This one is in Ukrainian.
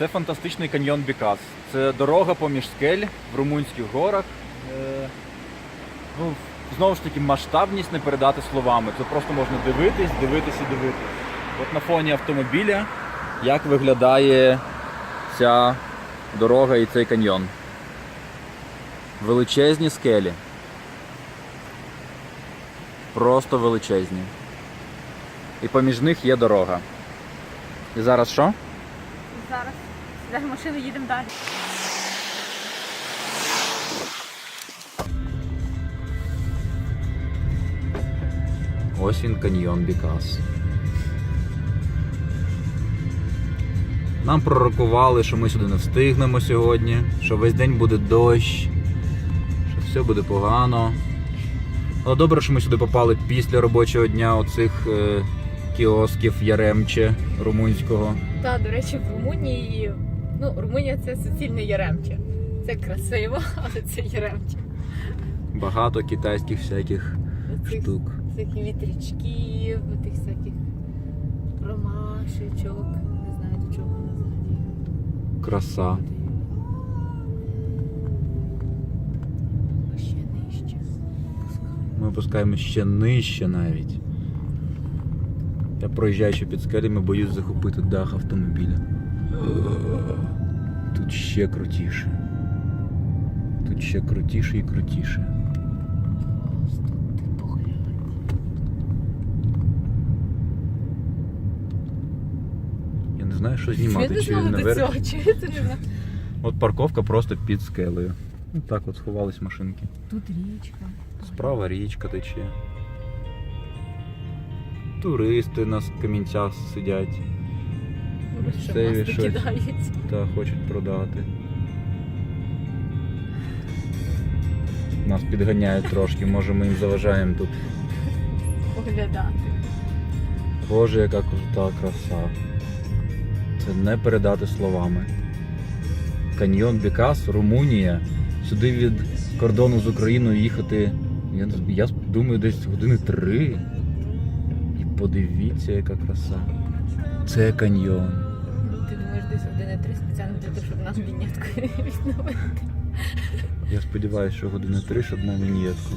Це фантастичний каньйон Бікас. Це дорога поміж скель в румунських горах. Е, Ну, знову ж таки, масштабність не передати словами. Це просто можна дивитись, дивитись і дивитись. От на фоні автомобіля, як виглядає ця дорога і цей каньйон. Величезні скелі. Просто величезні. І поміж них є дорога. І зараз що? Зараз сідаємо в машину, їдемо далі. Ось він каньйон Бікас. Нам пророкували, що ми сюди не встигнемо сьогодні, що весь день буде дощ, що все буде погано. Але добре, що ми сюди попали після робочого дня оцих е, кіосків Яремче румунського. Та, до речі, в Румунії, ну, Румунія це суцільне Яремче. Це красиво, але це Яремче. Багато китайських всяких Оцих штук. всяких вітрячків, тих всяких ромашечок, не знаю до чого вони взагалі. Краса. Ще нижче. Ми опускаємося ще нижче навіть. Я проїжджаючи під скелями, боюсь захопити дах автомобіля. Тут ще крутіше. Тут ще крутіше і крутіше. Я не знаю, що знімати. Чи наверх. не знаю. От парковка просто під скелею. Ну, Так от сховались машинки. Тут річка. Справа річка тече. Туристи на камінцях сидять Місцеві Місцеві щось. кидають. та хочуть продати. Нас підганяють трошки, може ми їм заважаємо тут. Поглядати. Боже, яка крута краса. Це не передати словами. Каньйон Бікас, Румунія. Сюди від кордону з Україною їхати, я, я думаю, десь години три. І подивіться, яка краса. Це каньйон. Десь години три спеціально для того, щоб нам вінятку відновити. Я сподіваюся, що години три, щоб на віньєтку.